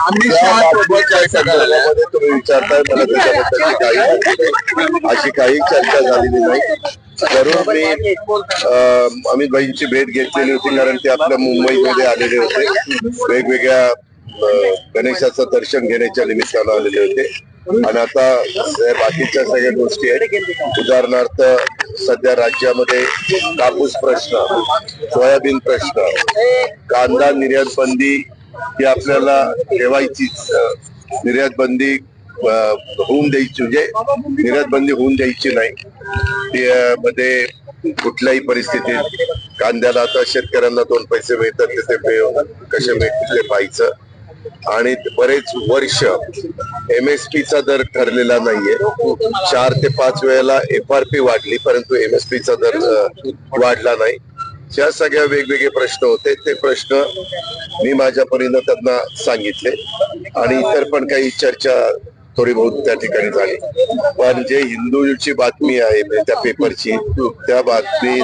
आम्ही तुम्ही विचारताय मला त्याच्याबद्दल काही अशी काही चर्चा झालेली नाही जरूर मी अमित भाईंची भेट घेतलेली होती कारण ते आपल्या मुंबईमध्ये आलेले होते वेगवेगळ्या गणेशाचं दर्शन घेण्याच्या निमित्तानं आलेले होते आणि आता बाकीच्या सगळ्या गोष्टी आहेत. उदाहरणार्थ सध्या राज्यामध्ये कापूस प्रश्न सोयाबीन प्रश्न कांदा निर्यात बंदी ही आपल्याला ठेवायचीच निर्यात बंदी होऊन द्यायची म्हणजे निर्यात बंदी होऊन द्यायची नाही. मध्ये कुठल्याही परिस्थितीत कांद्याला आता शेतकऱ्यांना दोन पैसे मिळतात ते कसे मिळतील ते पाहायचं. आणि बरेच वर्ष एम एस पीचा दर ठरलेला नाहीये. चार ते पाच वेळेला एफ आर पी वाढली परंतु एम एस पीचा दर वाढला नाही. ज्या सगळ्या वेगवेगळे प्रश्न होते ते प्रश्न मी माझ्या परीनं त्यांना सांगितले. आणि इतर पण काही चर्चा थोडी बहुत त्या ठिकाणी झाली. पण जे हिंदूची बातमी आहे म्हणजे त्या पेपरची त्या बातमी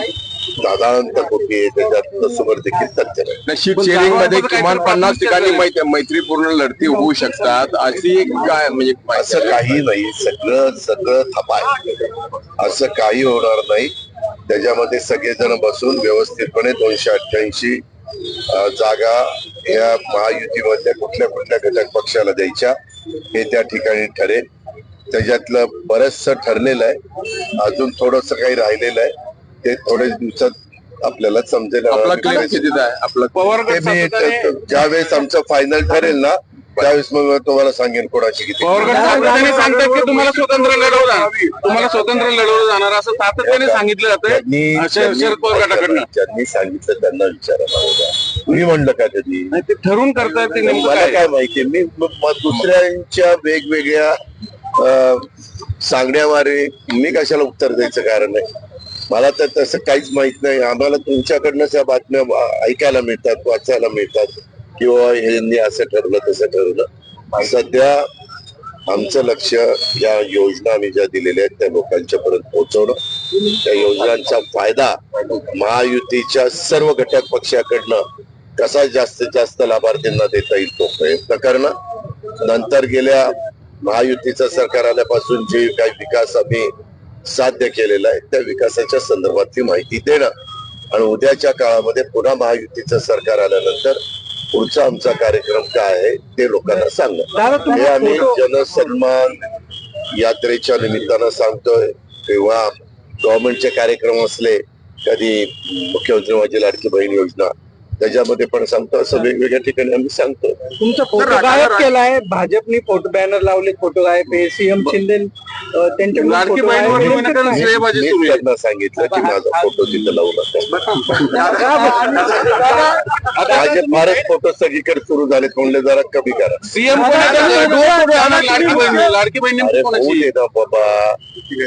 साधारणतः खोटी आहे त्याच्यात समोर देखील तथ्य नाही शीट शेअरिंगमध्ये किमान पन्नास ठिकाणी मैत्रीपूर्ण लढती होऊ शकतात अशी एक काय म्हणजे असं काही नाही सगळं सगळं थपा आहे असं काही होणार नाही. त्याच्यामध्ये सगळेजण बसून व्यवस्थितपणे दोनशे अठ्ठ्याऐंशी जागा या महायुतीमधल्या कुठल्या कुठल्या घटक पक्षाला द्यायच्या हे त्या ठिकाणी ठरेल. त्याच्यातलं बरचसं ठरलेलं आहे. अजून थोडस काही राहिलेलं आहे. ते थोड्या दिवसात आपल्याला समजेल. आपला क्लेम कितीचा आहे? आपला ते मी ज्यावेळेस आमचं फायनल ठरेल ना त्यावेळेस मग मी तुम्हाला सांगेन कोणाची किती पवारगड सातत्याने सांगतात की तुम्हाला स्वतंत्र लढवलं जाणार. तुम्हाला स्वतंत्र लढवलं जाणार. असं सातत्याने सांगितलं ज्यांनी जातं शरद शरद पवार गटाकडनं. ज्यांनी सांगितलं त्यांना विचारायला होता मी म्हणलं का नाही, ते ठरवून करतायत ते नेमकं मला काय? काय माहिती मी म- म- दुसऱ्यांच्या वेगवेगळ्या अं, सांगण्यामारे मी कशाला उत्तर द्यायचं कारण नाही? मला तर तसं काहीच माहीत नाही. आम्हाला तुमच्याकडनंच या बातम्या ऐकायला मिळतात वाचायला मिळतात. किंवा यांनी असं ठरलं तसं ठरवलं. सध्या आमचं लक्ष या योजना आम्ही ज्या दिलेल्या आहेत त्या लोकांच्या पर्यंत पोहोचवणं त्या योजनांचा फायदा महायुतीच्या सर्व घटक पक्षाकडनं कसा जास्तीत जास्त लाभार्थींना देता येईल तो प्रयत्न करणं. नंतर गेल्या महायुतीचं सरकार आल्यापासून जे काही विकास आम्ही साध्य केलेला आहे. त्या विकासाच्या संदर्भातली माहिती देणं आणि उद्याच्या काळामध्ये पुन्हा महायुतीचं सरकार आल्यानंतर पुढचा आमचा कार्यक्रम काय आहे ते लोकांना सांगणं. हे आम्ही जनसन्मान यात्रेच्या निमित्तानं सांगतोय. किंवा गव्हर्नमेंटचे कार्यक्रम असले कधी मुख्यमंत्री माझी लाडकी बहीण योजना त्याच्यामध्ये पण सांगतो असं वेगवेगळ्या ठिकाणी आम्ही सांगतो तुमचा फोटो गायब केलाय. भाजपने फोटो बॅनर लावले फोटो गायब आहे. सीएम शिंदे लाडकी त्यांना सांगितलं की माझा फोटो तिथं लावू नका दादा, माझे फारच फोटो सगळीकडे सुरू झालेत म्हणले जरा कमी करा. सीएम लाडकी बहीण बाबा.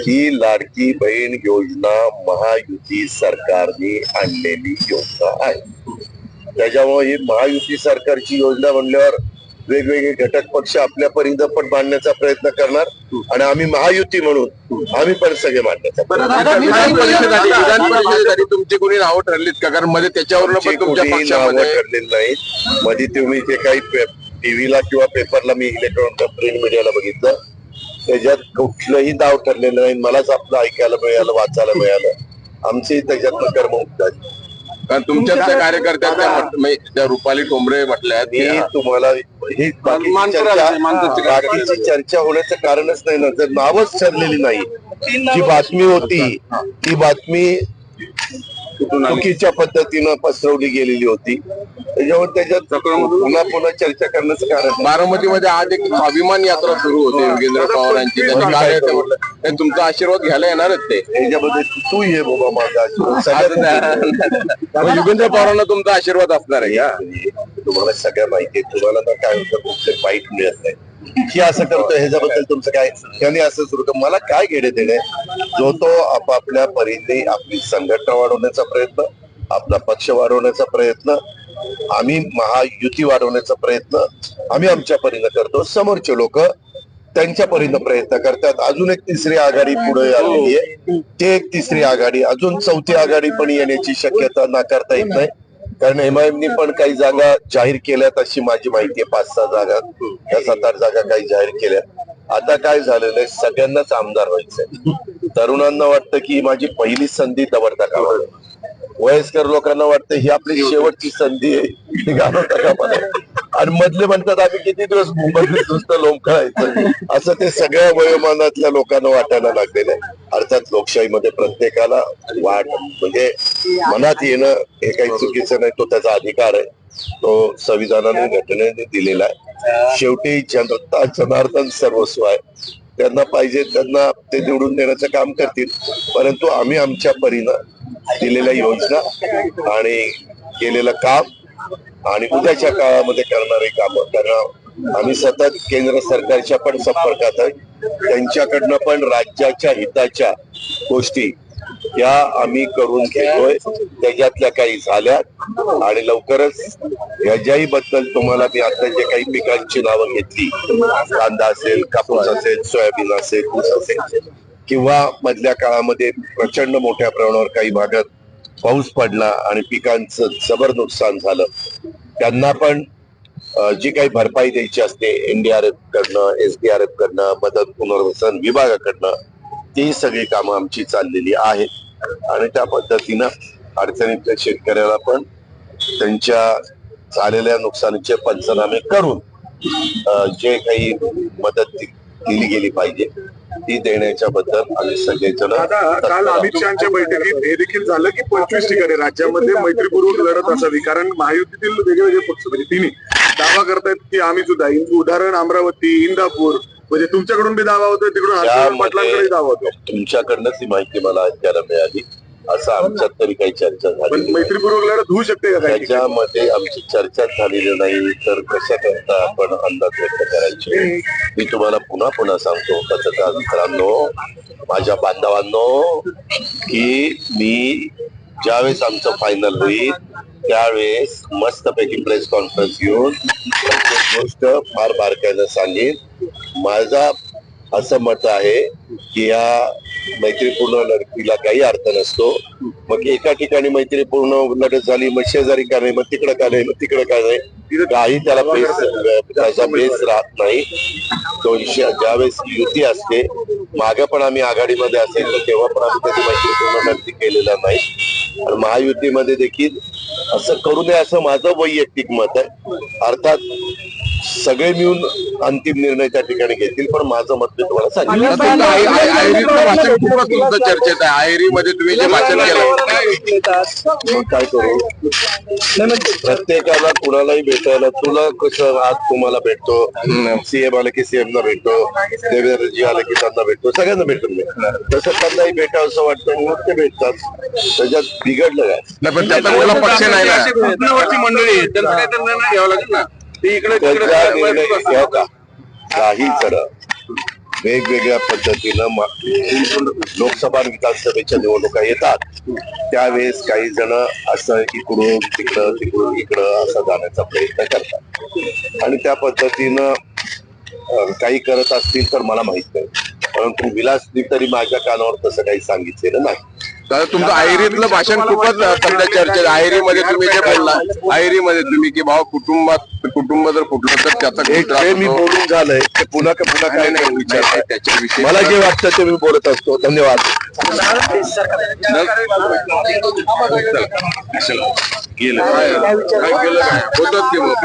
ही लाडकी बहीण योजना महायुती सरकारने आणलेली योजना आहे. त्याच्यामुळे ही महायुती सरकारची योजना म्हणल्यावर वेगवेगळे घटक पक्ष आपल्या परिंद पण मांडण्याचा प्रयत्न करणार आणि आम्ही महायुती म्हणून आम्ही पण सगळे मांडण्याचा प्रयत्न विधान परिषदेसाठी विधान परिषदेसाठी तुमची कोणी नावं ठरलीत का? कारण मध्ये त्याच्यावरनं आमची पण तुमच्या कुठेही नावं पक्षामध्ये ठरलेली नाहीत. मध्ये तुम्ही जे काही टीव्हीला किंवा पेपरला मी इलेक्ट्रॉनिक प्रिंट मीडियाला बघितलं. त्याच्यात कुठलंही नाव ठरलेलं नाही. मलाच आपलं ऐकायला मिळालं वाचायला मिळालं. आमची त्याच्यातनं कर्ममुक्त झाली कारण तुमच्या त्या कार्यकर्त्या त्या म्हट- म्हणजे त्या रुपाली ठोंबरे म्हटल्या मी तुम्हाला ही बाकीची मानकर चर्चा आहे, मानकरची बाकीची चर्चा होण्याचं कारणच नाही ना. जर नावच ठरलेली नाही. जी बातमी होती ती बातमी चुकीच्या पद्धतीनं पसरवली गेलेली होती. त्याच्यावर त्याच्यात पुन्हा पुन्हा चर्चा करण्याचं कारण. बारामतीमध्ये आज एक स्वाभिमान यात्रा सुरू होते योगेंद्र पवारांची. त्यांनी "नाही, तुमचा आशीर्वाद घ्यायला येणारच ते. त्याच्यामध्ये तू ये बाबा माझा आशीर्वाद. योगेंद्र पवारांना तुमचा आशीर्वाद असणार आहे का? तुम्हाला सगळ्या माहिती आहे. तुम्हाला तर काय होतं कुठले बाईट मिळत नाही. की असं करतो ह्याच्याबद्दल तुमचं काय त्यांनी असं सुरू कर मला काय घेणे देणे? जो तो आपापल्या परीने आपली संघटना वाढवण्याचा प्रयत्न आपला पक्ष वाढवण्याचा प्रयत्न आम्ही महायुती वाढवण्याचा प्रयत्न आम्ही आमच्या परीनं करतो. समोरचे लोक त्यांच्या परीनं प्रयत्न करतात. अजून एक तिसरी आघाडी पुढे आलेली आहे. ते एक तिसरी आघाडी अजून चौथी आघाडी पण येण्याची शक्यता नाकारता येत नाही. कारण एमआयएमनी पण काही जागा जाहीर केल्यात अशी माझी माहिती आहे. पाच सहा जागा या सात आठ जागा काही जाहीर केल्या आता काय झालेलं आहे? सगळ्यांनाच आमदार व्हायचंय. तरुणांना वाटतं की माझी पहिली संधी दवडता कामा वयस्कर लोकांना वाटतं ही आपली शेवटची संधी आहे. आणि मधले म्हणतात आम्ही किती दिवस मुंबईत नुसतं लोंबकळायचं असं ते सगळ्या वयोमानातल्या लोकांना वाटायला लागलेलं आहे. अर्थात लोकशाहीमध्ये प्रत्येकाला वाट म्हणजे मनात येणं हे काही चुकीचं नाही. तो त्याचा अधिकार आहे. तो संविधानाने घटनेने दिलेला आहे. शेवटी जनता जनार्दन सर्वस्व आहे. त्यांना पाहिजे त्यांना ते निवडून देण्याचं काम करतील. परंतु आम्ही आमच्या परीनं दिलेल्या योजना आणि केलेलं काम आणि उद्याच्या काळामध्ये करणारे काम कारण आम्ही सतत केंद्र सरकारच्या पण संपर्कात आहे. त्यांच्याकडनं पण राज्याच्या हिताच्या गोष्टी या आम्ही करून घेतोय. त्याच्यातल्या काही झाल्या आणि लवकरच ह्याच्याही बद्दल तुम्हाला मी आता जे काही पिकांची नावं घेतली कांदा असेल कापूस असेल सोयाबीन असेल ऊस असेल किंवा मधल्या काळामध्ये प्रचंड मोठ्या प्रमाणावर काही भागात पाऊस पडला आणि पिकांचं जबर नुकसान झालं त्यांना पण जी काही भरपाई द्यायची असते एनडीआरएफ कडनं एसडीआरएफ कडनं मदत पुनर्वसन विभागाकडनं ती सगळी कामं आमची चाललेली आहेत आणि त्या पद्धतीनं अडचणीतल्या शेतकऱ्याला पण त्यांच्या झालेल्या नुकसानीचे पंचनामे करून जे काही मदत दिली गेली पाहिजे ती देण्याच्या बद्दल आम्ही सगळेजण काल. अमित शहाच्या बैठकीत हे देखील झालं की पंचवीस ठिकाणी राज्यामध्ये मैत्रीपूर्वक लढत असावी कारण महायुतीतील वेगवेगळे पक्ष म्हणजे तिन्ही दावा करतायत की आम्ही सुद्धा उदाहरण अमरावती इंदापूर म्हणजे तुमच्याकडून बी दावा होतोय तिकडून पाटलांकडे दावा होतोय. तुमच्याकडनंच ही माहिती मला ऐकायला मिळाली. असं आमच्यात तरी काही चर्चा झाली. मैत्रीपूर्वक लढत होऊ शकते का? त्याच्यामध्ये आमची चर्चा झालेली नाही तर कशा करता आपण अंदाज व्यक्त करायचे? मी तुम्हाला पुन्हा पुन्हा सांगतो पत्रकार मित्रांनो माझ्या बांधवांनो की मी ज्यावेळेस आमचं फायनल होईल त्यावेळेस मस्तपैकी प्रेस कॉन्फरन्स घेऊन प्रत्येक गोष्ट फार बारकाईनं सांगेन. माझा असं मत आहे की या मैत्रीपूर्ण लढतीला काही अर्थ नसतो. मग एका ठिकाणी मैत्रीपूर्ण लढत झाली मग शेजारी का नाही मग तिकडं का नाही मग तिकडं का नाही काही त्याला बेस त्याचा बेस राहत नाही. दोनशे ज्यावेळेस युती असते मागे पण आम्ही आघाडीमध्ये असेल तर तेव्हा पण आम्ही कधी मैत्रीपूर्ण लढती केलेला नाही. आणि महायुतीमध्ये देखील असं करू नये असं माझं वैयक्तिक मत आहे. अर्थात सगळे मिळून अंतिम निर्णय त्या ठिकाणी घेतील पण माझं मत मी तुम्हाला सांगितलं चर्चेत आहे. आयरीमध्ये तुम्ही जे भाषण केलं काय करू? प्रत्येकाला कुणालाही भेटायला तुला कसं आज तुम्हाला भेटतो? सीएम आलं की सीएम ला भेटतो. देवेंद्रजी आलं की त्यांना भेटतो. सगळ्यांना भेटून मी. तसं त्यांनाही भेटावं असं वाटतं मग ते भेटतात. त्याच्यात बिघडलं काय? नाही पण त्याचा कुठला पक्ष नाही ना. मंडळी निर्णय घ्यावा लागेल ना. का? काही जण वेगवेगळ्या पद्धतीनं लोकसभा आणि विधानसभेच्या निवडणुका येतात. त्यावेळेस काही जण असं इकडून तिकडं तिकडून इकडं असं जाण्याचा प्रयत्न करतात. आणि त्या पद्धतीनं काही करत असतील तर मला माहीत नाही. परंतु विलासनी तरी माझ्या कानावर तसं काही सांगितलेलं नाही. दादा तुमचं आयरीतलं भाषण खूपच सध्या चर्चेत. आयरीमध्ये तुम्ही जे बोलला आयरीमध्ये तुम्ही की भाऊ कुटुंबात कुटुंब जर फुटलं तर त्याचा हे जे मी. बोलून झालंय ते पुन्हा का पुन्हा काय नाही, विचार त्याच्याविषयी मला जे वाटतं ते मी बोलत असतो. धन्यवाद. गेलं. काय केलं काय होतात की मग?